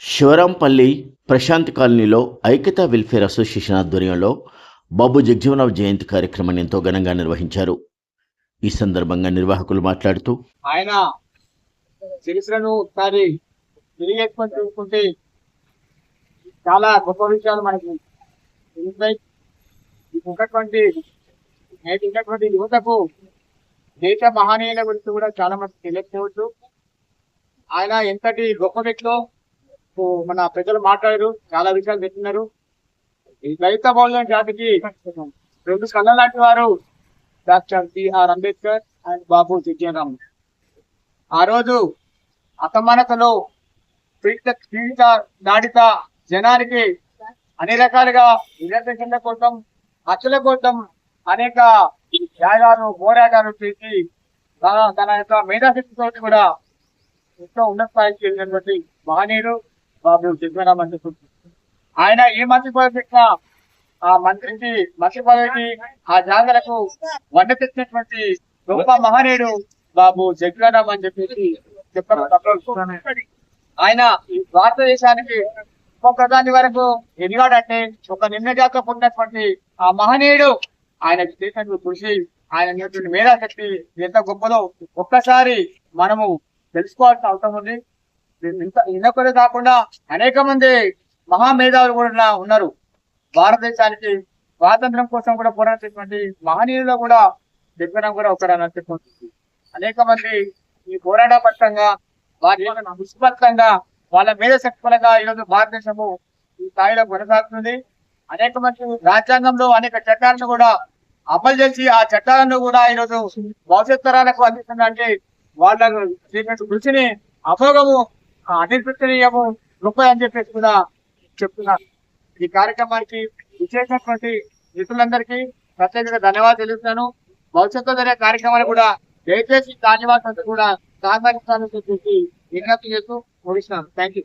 శివరాంపల్లి ప్రశాంత్ కాలనీలో ఐక్యతా welfare association ఆధ్వర్యంలో బాబు జగజీవనరావు జయంతి కార్యక్రమాన్ని ఎంతో ఘనంగా నిర్వహించారు. ఈ సందర్భంగా నిర్వాహకులు మాట్లాడుతూ ఆయన చరిత్రను ఒకసారి చూసుకుంటే చాలా గొప్ప విషయాలు మనకి తెలుస్తాయి. ఉన్నటువంటి నేటి ఉన్నటువంటి యువతకు దేశ మహనీయుల గురించి కూడా చాలా మంది తెలియకపోవచ్చు. ఆయన ఎంతటి గొప్ప వ్యక్తిలో మన ప్రజలు మాట్లాడారు చాలా విషయాలు చెప్పినారు రైత దళిత జాతికి రెండు కళ్ళ లాంటి వారు doctor B R Ambedkar and Babu Jagjivan ఆ రోజు అసమానతలో పీడిత పీడిత దాడిత జనానికి అన్ని రకాలుగా రిజర్వేషన్ల కోసం హక్కుల కోసం అనేక త్యాగాలు పోరాటాలు చేసి తన తన యొక్క మేధాశక్తితో కూడా ఎంతో ఉన్నత స్థాయికి వెళ్ళినటువంటి మహనీయుడు బాబు జగ్మరామ్ అని ఆయన ఏ మంత్రి పదవి పెట్టినా ఆ మంత్రికి మంత్రి పదవికి ఆ జాతరకు వంట తెచ్చినటువంటి గొప్ప మహనీయుడు బాబు జగ్మరామ్ అని చెప్పేసి చెప్పడం ఆయన భారతదేశానికి ఉప ప్రధాని వరకు ఎదిగాడంటే ఒక నిన్న జాత ఉన్నటువంటి ఆ మహనీయుడు ఆయన చేసినటువంటి కృషి ఆయన ఉన్నటువంటి మేధాశక్తి ఎంత గొప్పదో ఒక్కసారి మనము తెలుసుకోవాల్సిన అవసరం ఉంది. ఇంత కాకుండా అనేక మంది మహామేధావులు కూడా ఉన్నారు. భారతదేశానికి స్వాతంత్రం కోసం కూడా పోరాడేటువంటి మహనీయులు కూడా దగ్గర కూడా ఒకరు చెప్పుకుంటుంది అనేక మంది ఈ పోరాట పట్టంగా వారి యొక్క నిష్పత్తంగా వాళ్ళ మీద శక్తులుగా ఈరోజు భారతదేశము ఈ స్థాయిలో కొనసాగుతుంది. అనేక మంది రాజ్యాంగంలో అనేక చట్టాలను కూడా అమలు చేసి ఆ చట్టాలను కూడా ఈరోజు భవిష్యత్ తరాలకు అందిస్తుందంటే వాళ్ళ కృషిని అభోగము అనిర్పితనీయము గొప్ప అని చెప్పేసి కూడా చెప్తున్నారు ఈ కార్యక్రమానికి విచ్చేసినటువంటి మిత్రులందరికీ ప్రత్యేకంగా ధన్యవాదాలు తెలుస్తున్నాను భవిష్యత్తులో జరిగే కార్యక్రమాలు కూడా దయచేసి ధన్యవాదాలు కూడా సహకరించాలని చెప్పేసి విజ్ఞప్తి చేస్తూ ముగిస్తున్నాను. Thank you